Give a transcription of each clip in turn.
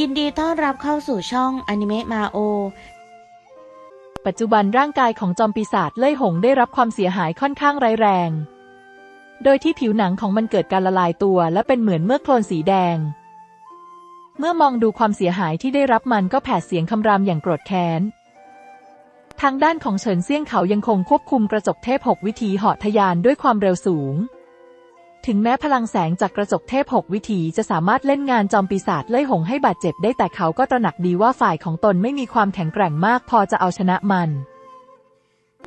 ยินดีต้อนรับเข้าสู่ช่องอนิเมะมาโอ ปัจจุบันร่างกายของจอมปีศาจเล่ยหงได้รับความเสียหายค่อนข้างร้ายแรง โดยที่ผิวหนังของมันเกิดการละลายตัวและเป็นเหมือนเมือกโคลนสีแดง เมื่อมองดูความเสียหายที่ได้รับมันก็แผดเสียงคำรามอย่างโกรธแค้น ทางด้านของเฉินเซี่ยงเขายังคงควบคุมกระจกเทพหกวิถีเหาะทะยานด้วยความเร็วสูง ถึงแม้พลังแสงจากกระจกเทพหกวิถีจะสามารถเล่นงานจอมปีศาจเล่ยหงให้บาดเจ็บได้แต่เขาก็ตระหนักดีว่าฝ่ายของตนไม่มีความแข็งแกร่งมากพอจะเอาชนะมัน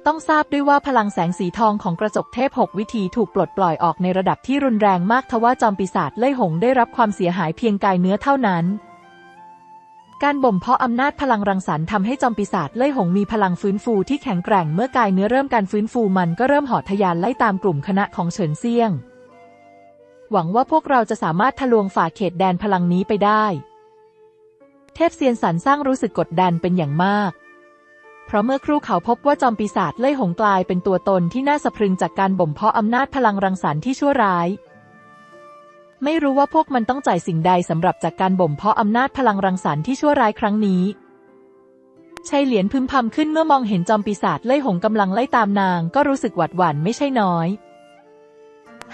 ต้องทราบด้วยว่าพลังแสงสีทองของกระจกเทพหกวิถีถูกปลดปล่อยออกในระดับที่รุนแรงมากทว่าจอมปีศาจเล่ยหงได้รับความเสียหายเพียงกายเนื้อเท่านั้นการบ่มเพาะอำนาจพลังรังสรรค์ทำให้จอมปีศาจเล่ยหงมีพลังฟื้นฟูที่แข็งแกร่งเมื่อกายเนื้อเริ่มการฟื้นฟูมันก็เริ่มหาะทะยานไล่ตามกลุ่มคณะของเฉินเซียง หวังว่าพวกเราจะสามารถทะลวงฝ่าเขตแดนพลังนี้ไปได้ เทพเซียนสันสร้างรู้สึกกดดันเป็นอย่างมาก เพราะเมื่อครู่เขาพบว่าจอมปีศาจเล่ยหงกลายเป็นตัวตนที่น่าสะพรึงจากการบ่มเพาะอำนาจพลังรังสรรค์ที่ชั่วร้าย ไม่รู้ว่าพวกมันต้องจ่ายสิ่งใดสำหรับจากการบ่มเพาะอำนาจพลังรังสรรค์ที่ชั่วร้ายครั้งนี้ชัยเหลียนพึมพำขึ้นเมื่อมองเห็นจอมปีศาจเล่ยหงกำลังไล่ตามนางก็รู้สึกหวาดหวั่นไม่ใช่น้อย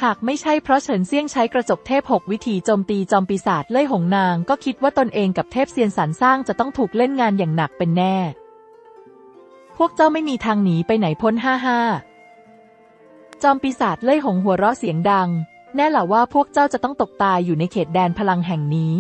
หากไม่ใช่เพราะเฉินเซี่ยงใช้กระจกเทพหกวิธีโจมตีจอมปีศาจเล่ยหงนาง ก็คิดว่าตนเองกับเทพเซียนสันสร้างจะต้องถูกเล่นงานอย่างหนักเป็นแน่ พวกเจ้าไม่มีทางหนีไปไหนพ้นห้าห้าจอมปีศาจเล่ยหงหัวเราะเสียงดัง แน่หละว่าพวกเจ้าจะต้องตกตายอยู่ในเขตแดนพลังแห่งนี้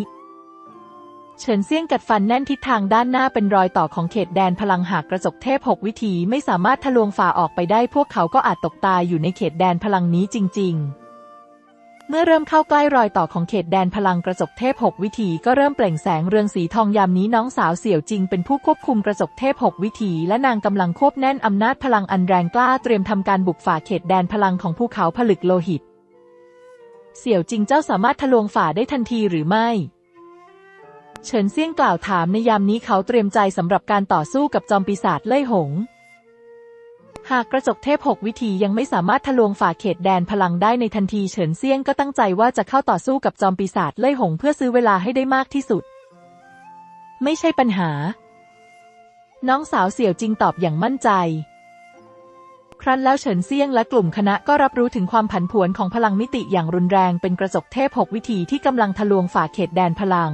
เฉินเซี่ยงกัดฟันแน่นทิศทางด้านหน้าเป็นรอยต่อของเขตแดนพลังหากกระจกเทพหกวิธีไม่สามารถทะลวงฝ่าออกไปได้ พวกเขาก็อาจตกตายอยู่ในเขตแดนพลังนี้จริง ๆ เมื่อเริ่มเข้าใกล้รอยต่อของเขตแดนพลังกระจกเทพหกวิธีก็เริ่มเปล่งแสงเรืองสีทองยามนี้น้องสาวเสี่ยวจริงเป็นผู้ควบคุมกระจกเทพหกวิธีและนางกำลังควบแน่นอำนาจพลังอันแรงกล้าเตรียมทำการบุกฝ่าเขตแดนพลังของภูเขาผลึกโลหิต เสี่ยวจริงเจ้าสามารถทะลวงฝ่าได้ทันทีหรือไม่ เฉินเซี่ยงกล่าวถามในยามนี้เขาเตรียมใจสำหรับการต่อสู้กับจอมปีศาจเล่ยหง หากกระจกเทพหกวิธียังไม่สามารถทะลวงฝ่าเขตแดนพลังได้ในทันทีเฉินเซี่ยงก็ตั้งใจว่าจะเข้าต่อสู้กับจอมปีศาจเล่ยหงเพื่อซื้อเวลาให้ได้มากที่สุด ไม่ใช่ปัญหา น้องสาวเสี่ยวจริงตอบอย่างมั่นใจ ครั้นแล้วเฉินเซี่ยงและกลุ่มคณะก็รับรู้ถึงความผันผวนของพลังมิติอย่างรุนแรงเป็นกระจกเทพหกวิธีที่กำลังทะลวงฝ่าเขตแดนพลัง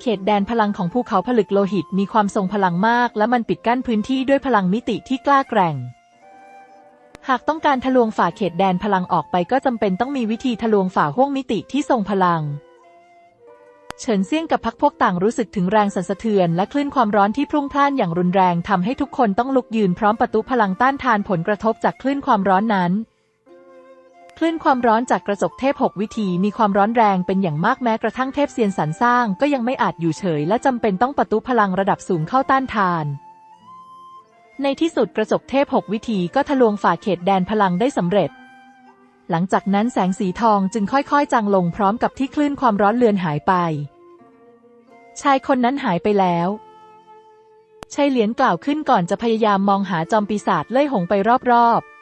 เขตแดนพลังของภูเขาผลึกโลหิตมีความทรงพลังมาก และมันปิดกั้นพื้นที่ด้วยพลังมิติที่กล้าแกร่ง หากต้องการทะลวงฝ่าเขตแดนพลังออกไปก็จำเป็นต้องมีวิธีทะลวงฝ่าห้วงมิติที่ทรงพลัง เฉินเซี่ยงกับพักพวกต่างรู้สึกถึงแรงสั่นสะเทือนและคลื่นความร้อนที่พรุ่งพล่านอย่างรุนแรงทำให้ทุกคนต้องลุกยืนพร้อมประตูพลังต้านทานผลกระทบจากคลื่นความร้อนนั้น คลื่นความร้อนจากกระจกเทพหกวิธีมีความร้อนแรงเป็นอย่างมากแม้กระทั่งเทพเซียนสรรสร้างก็ยังไม่อาจอยู่เฉย และจำเป็นต้องประตูพลังระดับสูงเข้าต้านทาน ในที่สุดกระจกเทพหกวิธีก็ทะลวงฝ่าเขตแดนพลังได้สำเร็จ หลังจากนั้นแสงสีทองจึงค่อยๆ จางลงพร้อมกับที่คลื่นความร้อนเลือนหายไป ชายคนนั้นหายไปแล้วชายเหลียนกล่าวขึ้นก่อนจะพยายามมองหาจอมปีศาจเล่ยหงไปรอบๆ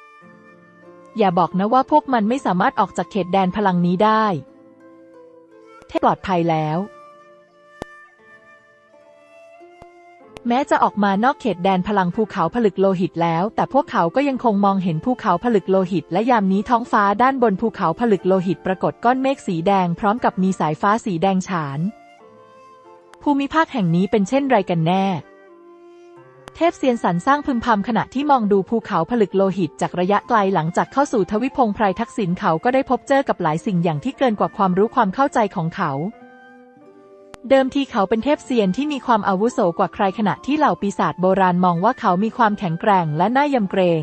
อย่าบอกนะว่าพวกมันไม่สามารถออกจากเขตแดนพลังนี้ได้ เทพปลอดภัยแล้ว แม้จะออกมานอกเขตแดนพลังภูเขาผลึกโลหิตแล้ว แต่พวกเขาก็ยังคงมองเห็นภูเขาผลึกโลหิต และยามนี้ท้องฟ้าด้านบนภูเขาผลึกโลหิตปรากฏก้อนเมฆสีแดงพร้อมกับมีสายฟ้าสีแดงฉาน ภูมิภาคแห่งนี้เป็นเช่นไรกันแน่ เทพเซียนสันสร้างพึมพำขณะที่มองดูภูเขาผลึกโลหิตจากระยะไกลหลังจากเข้าสู่ทวิพงไพรทักษิณเขาก็ได้พบเจอกับหลายสิ่งอย่างที่เกินกว่าความรู้ความเข้าใจของเขา เดิมทีเขาเป็นเทพเซียนที่มีความอาวุโสกว่าใครขณะที่เหล่าปีศาจโบราณมองว่าเขามีความแข็งแกร่งและน่ายำเกรง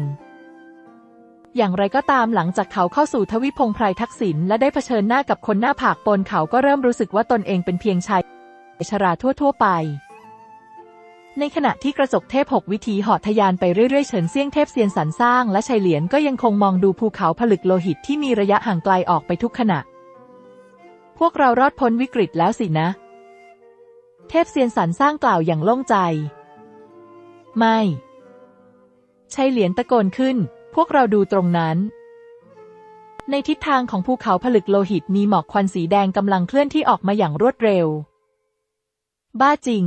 อย่างไรก็ตามหลังจากเขาเข้าสู่ทวิพงไพรทักษิณและได้เผชิญหน้ากับคนหน้าผากปนเขาก็เริ่มรู้สึกว่าตนเองเป็นเพียงชายชราทั่วๆไป ในขณะที่กระจกเทพหกวิถีหาะทะยานไปเรื่อยๆ เฉินเซียงเทพเซียนสรรสร้างและชัยเหลียนก็ยังคงมองดูภูเขาผลึกโลหิตที่มีระยะห่างไกลออกไปทุกขณะ พวกเรารอดพ้นวิกฤตแล้วสินะ เทพเซียนสรรสร้างกล่าวอย่างโล่งใจ ไม่ชัยเหลียนตะโกนขึ้น พวกเราดูตรงนั้น ในทิศทางของภูเขาผลึกโลหิตมีหมอกควันสีแดงกำลังเคลื่อนที่ออกมาอย่างรวดเร็ว บ้าจริง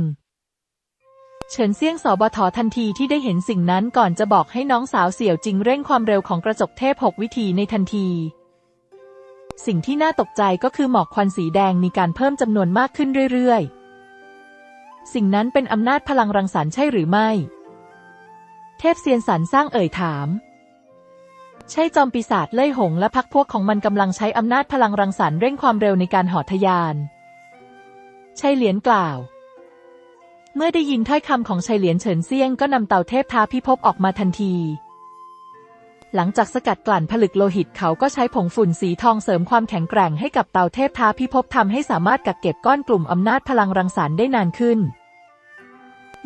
เฉินเซี่ยงสอบททันทีที่ได้เห็นสิ่งนั้นก่อนจะบอกให้น้องสาวเสี่ยวจริงเร่งความเร็วของกระจกเทพหกวิธีในทันที สิ่งที่น่าตกใจก็คือหมอกควันสีแดงมีการเพิ่มจำนวนมากขึ้นเรื่อยๆ สิ่งนั้นเป็นอำนาจพลังรังสรรค์ใช่หรือไม่ เทพเซียนสันสร้างเอ่ยถาม ใช่จอมปีศาจเล่ยหงและพักพวกของมันกำลังใช้อำนาจพลังรังสรรค์เร่งความเร็วในการหอทะยาน ใชัยเหลียนกล่าว เมื่อได้ยินถ้อยคำของชัยเหลียนเฉินเซียงก็นำเต่าเทพท้าพิภพออกมาทันที หลังจากสกัดกลั่นผลึกโลหิตเขาก็ใช้ผงฝุ่นสีทองเสริมความแข็งแกร่งให้กับเต่าเทพท้าพิภพทำให้สามารถกักเก็บก้อนกลุ่มอำนาจพลังรังสรรค์ได้นานขึ้น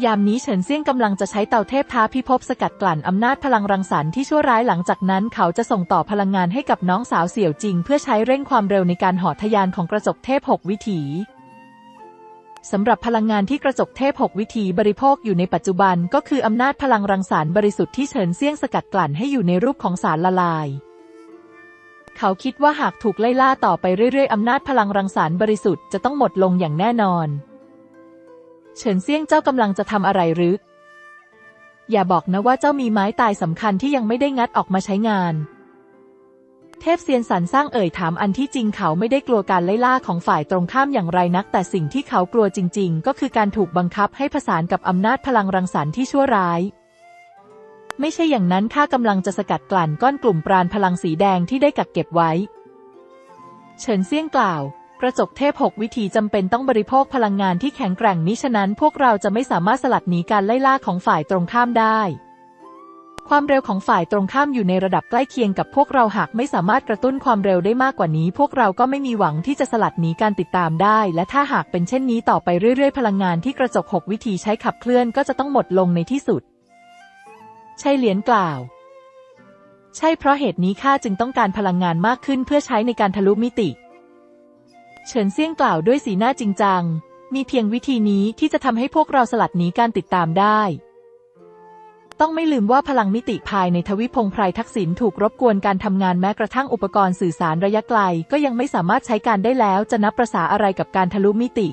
ยามนี้เฉินเซียงกำลังจะใช้เต่าเทพท้าพิภพสกัดกลั่นอำนาจพลังรังสรรค์ที่ชั่วร้ายหลังจากนั้นเขาจะส่งต่อพลังงานให้กับน้องสาวเสี่ยวจิง เพื่อใช้เร่งความเร็วในการห่อทะยานของกระจกเทพหกวิถี สำหรับพลังงานที่กระจกเทพหกวิถีบริโภคอยู่ในปัจจุบันก็คืออำนาจพลังรังสรรบริสุทธิ์ที่เฉินเซี่ยงสกัดกลั่นให้อยู่ในรูปของสารละลาย เขาคิดว่าหากถูกไล่ล่าต่อไปเรื่อยๆ อำนาจพลังรังสรรบริสุทธิ์จะต้องหมดลงอย่างแน่นอน เฉินเซี่ยงเจ้ากำลังจะทำอะไรหรือ อย่าบอกนะว่าเจ้ามีไม้ตายสำคัญที่ยังไม่ได้งัดออกมาใช้งาน เทพเซียนสันสร้างเอ่ยถามอันที่จริงเขาไม่ได้กลัวการไล่ล่าของฝ่ายตรงข้ามอย่างไรนัก แต่สิ่งที่เขากลัวจริง ๆ ก็คือการถูกบังคับให้ผสานกับอำนาจพลังรังสรรค์ที่ชั่วร้ายไม่ใช่อย่างนั้นข้ากำลังจะสกัดกลั่นก้อนกลุ่มปราณพลังสีแดงที่ได้กักเก็บไว้ เฉินเซี่ยงกล่าว กระจกเทพหกวิธีจำเป็นต้องบริโภคพลังงานที่แข็งแกร่งนี้ฉะนั้นพวกเราจะไม่สามารถสลัดหนีการไล่ล่าของฝ่ายตรงข้ามได้ ความเร็วของฝ่ายตรงข้ามอยู่ในระดับใกล้เคียงกับพวกเราหากไม่สามารถกระตุ้นความเร็วได้มากกว่านี้ พวกเราก็ไม่มีหวังที่จะสลัดหนีการติดตามได้ และถ้าหากเป็นเช่นนี้ต่อไปเรื่อยๆ พลังงานที่กระจกหกวิธีใช้ขับเคลื่อนก็จะต้องหมดลงในที่สุดใช่เหลียนกล่าว ใช่เพราะเหตุนี้ข้าจึงต้องการพลังงานมากขึ้นเพื่อใช้ในการทะลุมิติ เฉินเซี่ยงกล่าวด้วยสีหน้าจริงจัง มีเพียงวิธีนี้ที่จะทำให้พวกเราสลัดหนีการติดตามได้ ต้องไม่ลืมว่าพลังมิติภายในทวิพงไพรทักษิณถูกรบกวนการทำงานแม้กระทั่งอุปกรณ์สื่อสารระยะไกล ก็ยังไม่สามารถใช้การได้แล้วจะนับประษาอะไรกับการทะลุมิติ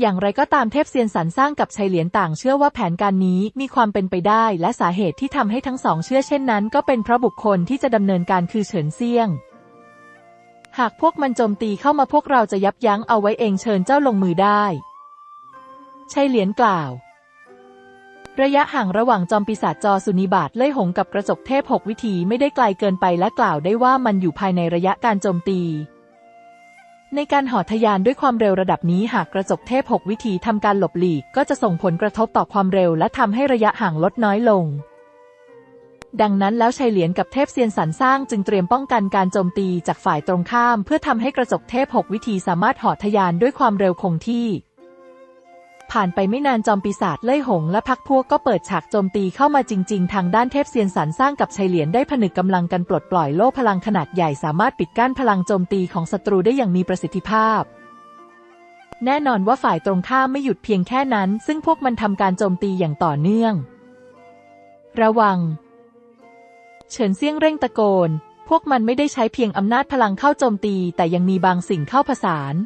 อย่างไรก็ตามเทพเซียนสันสร้างกับชัยเหลียนต่างเชื่อว่าแผนการนี้มีความเป็นไปได้ และสาเหตุที่ทำให้ทั้งสองเชื่อเช่นนั้น ก็เป็นเพราะบุคคลที่จะดำเนินการคือเฉินเซียงหากพวกมันโจมตีเข้ามาพวกเราจะยับยั้งเอาไว้เองเชิญเจ้าลงมือได้ชัยเหลียนกล่าว ระยะห่างระหว่างจอมปีศาจจอสุนิบาตเล่ยหงกับกระจกเทพหกวิธีไม่ได้ไกลเกินไปและกล่าวได้ว่ามันอยู่ภายในระยะการโจมตี ในการหอทยานด้วยความเร็วระดับนี้หากกระจกเทพหกวิธีทำการหลบหลีก ก็จะส่งผลกระทบต่อความเร็วและทำให้ระยะห่างลดน้อยลง ดังนั้นแล้วชัยเหลียนกับเทพเซียนสันสร้างจึงเตรียมป้องกันการโจมตีจากฝ่ายตรงข้าม เพื่อทำให้กระจกเทพหกวิธีสามารถหอทยานด้วยความเร็วคงที่ ผ่านไปไม่นานจอมปีศาจเล่ยหงและพักพวกก็เปิดฉากโจมตีเข้ามาจริง ๆ ทางด้านเทพเซียนสันสร้างกับชัยเหลียนได้ผนึกกำลังกันปลดปล่อยโล่พลังขนาดใหญ่สามารถปิดกั้นพลังโจมตีของศัตรูได้อย่างมีประสิทธิภาพ แน่นอนว่าฝ่ายตรงข้ามไม่หยุดเพียงแค่นั้น ซึ่งพวกมันทำการโจมตีอย่างต่อเนื่อง ระวัง เฉินเซียงเร่งตะโกน พวกมันไม่ได้ใช้เพียงอำนาจพลังเข้าโจมตี แต่ยังมีบางสิ่งเข้าผสาน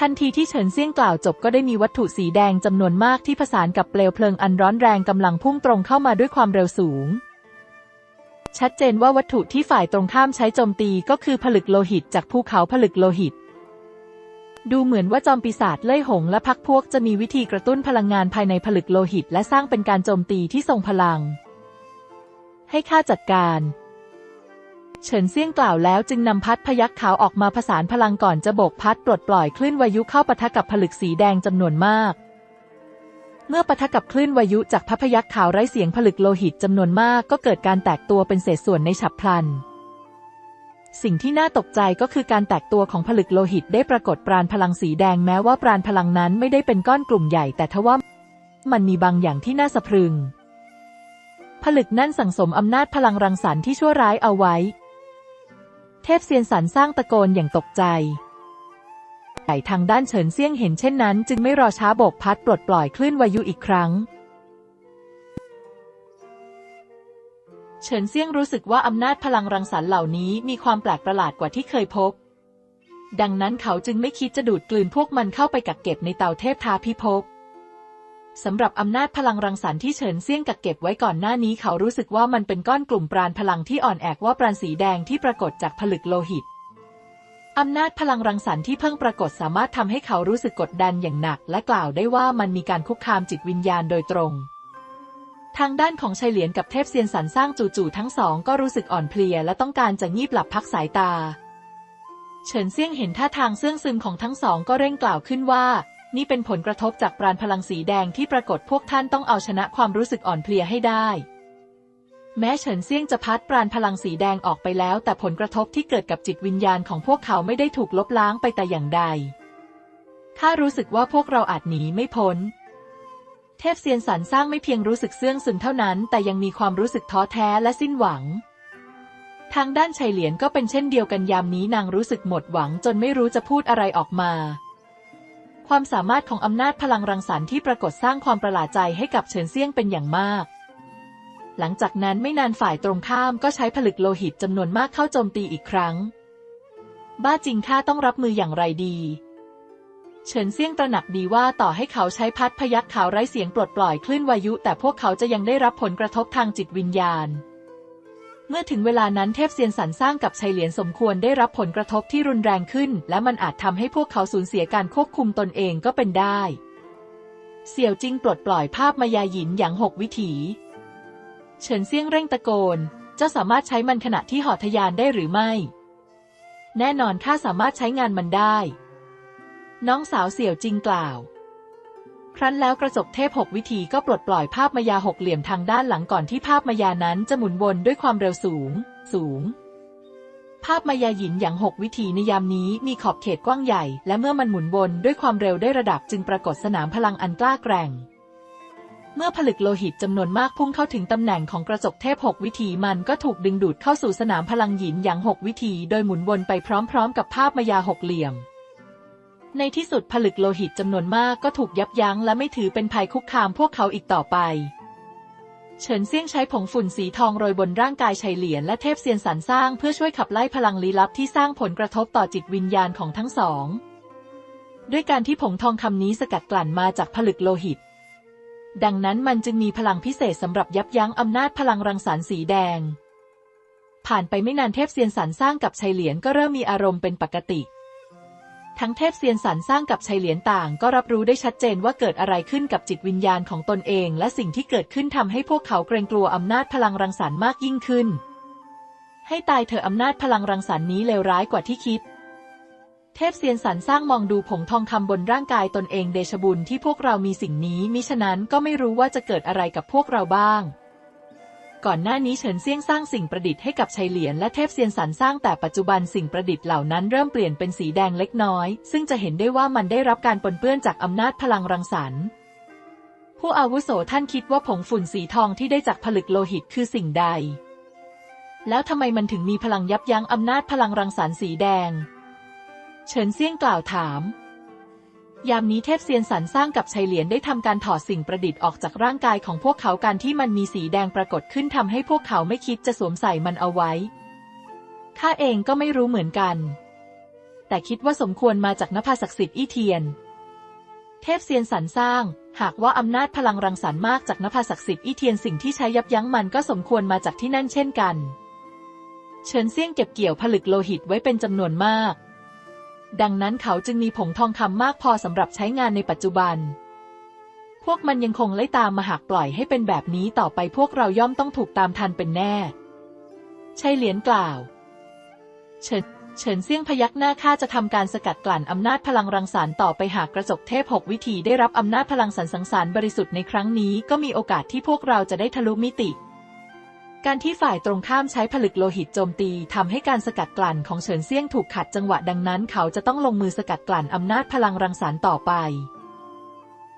ทันทีที่เฉินเซี่ยงกล่าวจบก็ได้มีวัตถุสีแดงจำนวนมากที่ผสานกับเปลวเพลิงอันร้อนแรงกำลังพุ่งตรงเข้ามาด้วยความเร็วสูง ชัดเจนว่าวัตถุที่ฝ่ายตรงข้ามใช้โจมตีก็คือผลึกโลหิตจากภูเขาผลึกโลหิต ดูเหมือนว่าจอมปีศาจเล่ยหงและพักพวกจะมีวิธีกระตุ้นพลังงานภายในผลึกโลหิต และสร้างเป็นการโจมตีที่ทรงพลัง ให้ข้าจัดการ เฉินเซี่ยงกล่าวแล้วจึงนำพัดพยักขาวออกมาผสานพลังก่อนจะโบกพัดปลดปล่อยคลื่นวายุเข้าปะทะกับผลึกสีแดงจำนวนมาก เมื่อปะทะกับคลื่นวายุจากพัดพยักขาวไร้เสียงผลึกโลหิตจำนวนมากก็เกิดการแตกตัวเป็นเศษส่วนในฉับพลัน สิ่งที่น่าตกใจก็คือการแตกตัวของผลึกโลหิตได้ปรากฏปราณพลังสีแดงแม้ว่าปราณพลังนั้นไม่ได้เป็นก้อนกลุ่มใหญ่แต่ทว่ามันมีบางอย่างที่น่าสะพรึง ผลึกนั่นสั่งสมอำนาจพลังรังสรรค์ที่ชั่วร้ายเอาไว้ เทพเซียนสันสร้างตะโกนอย่างตกใจใหญ่ทางด้านเฉินเซี่ยงเห็นเช่นนั้น จึงไม่รอช้าโบกพัดปลดปล่อยคลื่นวายุอีกครั้ง เฉินเซี่ยงรู้สึกว่าอำนาจพลังรังสรรค์เหล่านี้มีความแปลกประหลาดกว่าที่เคยพบ ดังนั้นเขาจึงไม่คิดจะดูดกลืนพวกมันเข้าไปกักเก็บในเตาเทพทาพิภพ สำหรับอำนาจพลังรังสรรค์ที่เฉินเซี่ยงกักเก็บไว้ก่อนหน้านี้เขารู้สึกว่ามันเป็นก้อนกลุ่มปราณพลังที่อ่อนแอกว่าปราณสีแดงที่ปรากฏจากผลึกโลหิต อำนาจพลังรังสรรค์ที่เพิ่งปรากฏสามารถทำให้เขารู้สึกกดดันอย่างหนัก และกล่าวได้ว่ามันมีการคุกคามจิตวิญญาณโดยตรง ทางด้านของชัยเหลียนกับเทพเซียนสันสร้างจู่ๆทั้งสองก็รู้สึกอ่อนเพลียและต้องการจะงีบหลับพักสายตาเฉินเซี่ยงเห็นท่าทางเสื่องซึมของทั้งสองก็เร่งกล่าวขึ้นว่า นี่เป็นผลกระทบจากปราณพลังสีแดงที่ปรากฏพวกท่านต้องเอาชนะความรู้สึกอ่อนเพลียให้ได้ แม้เฉินเซี่ยงจะพัดปราณพลังสีแดงออกไปแล้ว แต่ผลกระทบที่เกิดกับจิตวิญญาณของพวกเขาไม่ได้ถูกลบล้างไปแต่อย่างใดข้ารู้สึกว่าพวกเราอาจหนีไม่พ้น เทพเซียนสันสร้างไม่เพียงรู้สึกเสื่องซึมเท่านั้น แต่ยังมีความรู้สึกท้อแท้และสิ้นหวัง ทางด้านชัยเหลียนก็เป็นเช่นเดียวกันยามนี้นางรู้สึกหมดหวังจนไม่รู้จะพูดอะไรออกมา ความสามารถของอำนาจพลังรังสรรค์ที่ปรากฏสร้างความประหลาดใจให้กับเฉินเซียงเป็นอย่างมาก หลังจากนั้นไม่นานฝ่ายตรงข้ามก็ใช้ผลึกโลหิตจำนวนมากเข้าโจมตีอีกครั้ง บ้าจริงข้าต้องรับมืออย่างไรดีเฉินเซียงตระหนักดีว่าต่อให้เขาใช้พัดพยักขาวไร้เสียงปลดปล่อยคลื่นวายุ แต่พวกเขาจะยังได้รับผลกระทบทางจิตวิญญาณ เมื่อถึงเวลานั้นเทพเซียนสันสร้างกับชัยเหลียนสมควรได้รับผลกระทบที่รุนแรงขึ้น และมันอาจทำให้พวกเขาสูญเสียการควบคุมตนเองก็เป็นได้ เสี่ยวจิงปลดปล่อยภาพมายาหยินอย่างหกวิถี เฉินเซี่ยงเร่งตะโกน เจ้าสามารถใช้มันขณะที่หอทยานได้หรือไม่ แน่นอนข้าสามารถใช้งานมันได้ น้องสาวเสี่ยวจิงกล่าว ครั้นแล้วกระจกเทพหกวิธีก็ปลดปล่อยภาพมายาหกเหลี่ยมทางด้านหลังก่อนที่ภาพมายานั้นจะหมุนวนด้วยความเร็วสูง สูง ภาพมายาหยินอย่างหกวิธีในยามนี้มีขอบเขตกว้างใหญ่ และเมื่อมันหมุนวนด้วยความเร็วได้ระดับจึงปรากฏสนามพลังอันกล้าแกร่งเมื่อผลึกโลหิตจำนวนมากพุ่งเข้าถึงตำแหน่งของกระจกเทพหกวิธีมันก็ถูกดึงดูดเข้าสู่สนามพลังหยินอย่างหกวิธี โดยหมุนวนไปพร้อมๆ กับภาพมายาหกเหลี่ยม ในที่สุดผลึกโลหิตจำนวนมากก็ถูกยับยั้งและไม่ถือเป็นภัยคุกคามพวกเขาอีกต่อไปเฉินเซี่ยงใช้ผงฝุ่นสีทองโรยบนร่างกายชัยเหลียนและเทพเซียนสันสร้างเพื่อช่วยขับไล่พลังลี้ลับที่สร้างผลกระทบต่อจิตวิญญาณของทั้งสอง ด้วยการที่ผงทองคำนี้สกัดกลั่นมาจากผลึกโลหิต ดังนั้นมันจึงมีพลังพิเศษสำหรับยับยั้งอำนาจพลังรังสรรค์สีแดง ผ่านไปไม่นานเทพเซียนสันสร้างกับชัยเหลียนก็เริ่มมีอารมณ์เป็นปกติ ทั้งเทพเซียนสันสร้างกับชัยเหลียนต่าง ก็รับรู้ได้ชัดเจนว่าเกิดอะไรขึ้นกับจิตวิญญาณของตนเอง และสิ่งที่เกิดขึ้นทำให้พวกเขาเกรงกลัวอำนาจพลังรังสรรค์มากยิ่งขึ้น ให้ตายเถอะอำนาจพลังรังสรรค์นี้เลวร้ายกว่าที่คิด เทพเซียนสันสร้างมองดูผงทองคำบนร่างกายตนเองเดชบุญที่พวกเรามีสิ่งนี้มิฉะนั้นก็ไม่รู้ว่าจะเกิดอะไรกับพวกเราบ้าง ก่อนหน้านี้เฉินเซียงสร้างสิ่งประดิษฐ์ให้กับชัยเหลียนและเทพเซียนสันสร้างแต่ปัจจุบันสิ่งประดิษฐ์เหล่านั้นเริ่มเปลี่ยนเป็นสีแดงเล็กน้อย ซึ่งจะเห็นได้ว่ามันได้รับการปนเปื้อนจากอำนาจพลังรังสรรค์ ผู้อาวุโสท่านคิดว่าผงฝุ่นสีทองที่ได้จากผลึกโลหิตคือสิ่งใด แล้วทำไมมันถึงมีพลังยับยั้งอำนาจพลังรังสรรค์สีแดง เฉินเซียงกล่าวถาม ยามนี้เทพเซียนสันสร้างกับชัยเหลียนได้ทำการถอดสิ่งประดิษฐ์ออกจากร่างกายของพวกเขาการที่มันมีสีแดงปรากฏขึ้นทำให้พวกเขาไม่คิดจะสวมใส่มันเอาไว้ ข้าเองก็ไม่รู้เหมือนกัน แต่คิดว่าสมควรมาจากนภาศักดิ์สิทธิ์อี้เทียน เทพเซียนสันสร้าง หากว่าอำนาจพลังรังสรรค์มากจากนภาศักดิ์สิทธิ์อี้เทียนสิ่งที่ใช้ยับยั้งมันก็สมควรมาจากที่นั่นเช่นกันเฉินเซี่ยงเก็บเกี่ยวผลึกโลหิตไว้เป็นจำนวนมาก ดังนั้นเขาจึงมีผงทองคำมากพอสำหรับใช้งานในปัจจุบัน พวกมันยังคงไล่ตามมาหากปล่อยให้เป็นแบบนี้ต่อไปพวกเราย่อมต้องถูกตามทันเป็นแน่ ใช่เหลียนกล่าว เฉินเฉินเซี่ยงพยักหน้าข้าจะทำการสกัดกลั่นอำนาจพลังรังสรรค์ต่อไปหากกระจกเทพหกวิธีได้รับอำนาจพลังสันสังสารบริสุทธิ์ในครั้งนี้ก็มีโอกาสที่พวกเราจะได้ทะลุมิติ การที่ฝ่ายตรงข้ามใช้ผลึกโลหิตโจมตีทำให้การสกัดกลั่นของเฉินเซี่ยงถูกขัดจังหวะดังนั้นเขาจะต้องลงมือสกัดกลั่นอำนาจพลังรังสรรค์ต่อไป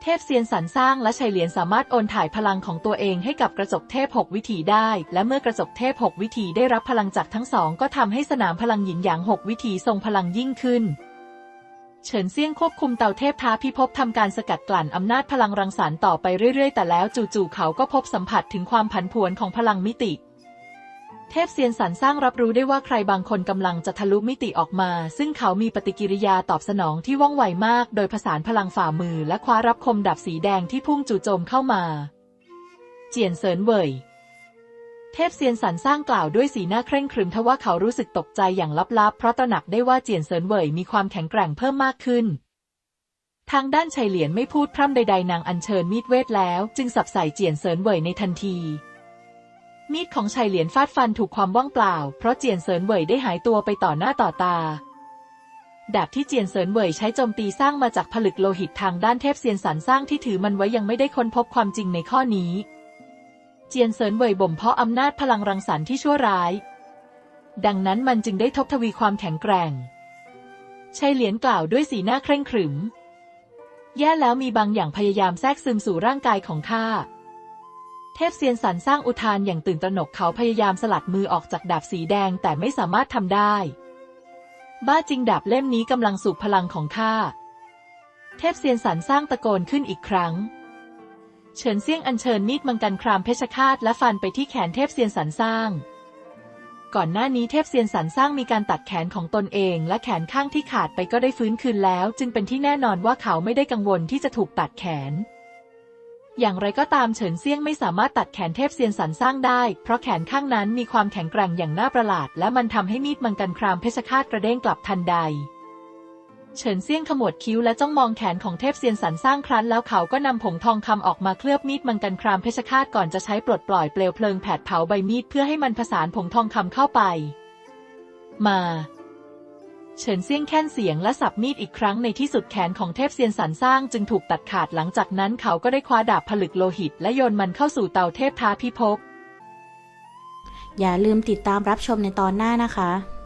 เทพเซียนสรรสร้างและชัยเหลียนสามารถโอนถ่ายพลังของตัวเองให้กับกระจกเทพหกวิถีได้ และเมื่อกระจกเทพหกวิถีได้รับพลังจากทั้งสองก็ทำให้สนามพลังหยินหยางหกวิถีทรงพลังยิ่งขึ้น เฉินเซี่ยงควบคุมเตาเทพท้าพิภพทำการสกัดกลั่นอำนาจพลังรังสรรค์ต่อไปเรื่อยๆ แต่แล้วจู่ๆเขาก็พบสัมผัสถึงความผันผวนของพลังมิติ เทพเซียนสรรสร้างรับรู้ได้ว่าใครบางคนกำลังจะทะลุมิติออกมา ซึ่งเขามีปฏิกิริยาตอบสนองที่ว่องไวมาก โดยผสานพลังฝ่ามือและคว้ารับคมดาบสีแดงที่พุ่งจู่โจมเข้ามา เจียนเซินเว่ย เทพเซียนสรรสร้างกล่าวด้วยสีหน้าเคร่งครึมทว่าเขารู้สึกตกใจอย่างลับๆ เพราะตระหนักได้ว่าเจียนเซินเว่ยมีความแข็งแกร่งเพิ่มมากขึ้น ทางด้านชัยเหลียนไม่พูดพร่ำใดๆนางอัญเชิญมีดเวทแล้ว จึงสับใส่เจียนเซินเว่ยในทันที มีดของชัยเหลียนฟาดฟันถูกความว่างเปล่า เพราะเจียนเซินเว่ยได้หายตัวไปต่อหน้าต่อตาดาบที่เจียนเซินเว่ยใช้โจมตีสร้างมาจากผลึกโลหิตทางด้านเทพเซียนสันสร้างที่ถือมันไว้ยังไม่ได้ค้นพบความจริงในข้อนี้ เจียนเซินเว่ยบ่มเพาะอำนาจพลังรังสรรค์ที่ชั่วร้าย ดังนั้นมันจึงได้ทบทวีความแข็งแกร่งชัยเหลียนกล่าวด้วยสีหน้าเคร่งขรึม แย่แล้วมีบางอย่างพยายามแทรกซึมสู่ร่างกายของข้า เทพเซียนสันสร้างอุทานอย่างตื่นตระหนกเขาพยายามสลัดมือออกจากดาบสีแดงแต่ไม่สามารถทำได้ บ้าจริงดาบเล่มนี้กำลังสูบพลังของข้า เทพเซียนสันสร้างตะโกนขึ้นอีกครั้ง เฉินเซี่ยงอัญเชิญมีดมังกันครามเพชฌฆาตและฟันไปที่แขนเทพเซียนสันสร้าง ก่อนหน้านี้เทพเซียนสันสร้างมีการตัดแขนของตนเอง และแขนข้างที่ขาดไปก็ได้ฟื้นคืนแล้ว จึงเป็นที่แน่นอนว่าเขาไม่ได้กังวลที่จะถูกตัดแขน อย่างไรก็ตามเฉินเซี่ยงไม่สามารถตัดแขนเทพเซียนสันสร้างได้ เพราะแขนข้างนั้นมีความแข็งแกร่งอย่างน่าประหลาด และมันทำให้มีดมังกันครามเพชฌฆาตกระเด้งกลับทันใด เฉินเซี่ยงขมวดคิ้วและจ้องมองแขนของเทพเซียนสันสร้างครั้นแล้วเขาก็นำผงทองคำออกมาเคลือบมีดมังกันครามเพชฌฆาตก่อนจะใช้ปลดปล่อยเปลวเพลิงแผดเผาใบมีดเพื่อให้มันผสานผงทองคำเข้าไป มาเฉินเซี่ยงแค้นเสียงและสับมีดอีกครั้งในที่สุดแขนของเทพเซียนสันสร้างจึงถูกตัดขาดหลังจากนั้นเขาก็ได้คว้าดาบผลึกโลหิต และโยนมันเข้าสู่เตาเทพท้าพิภพอย่าลืมติดตามรับชมในตอนหน้านะคะ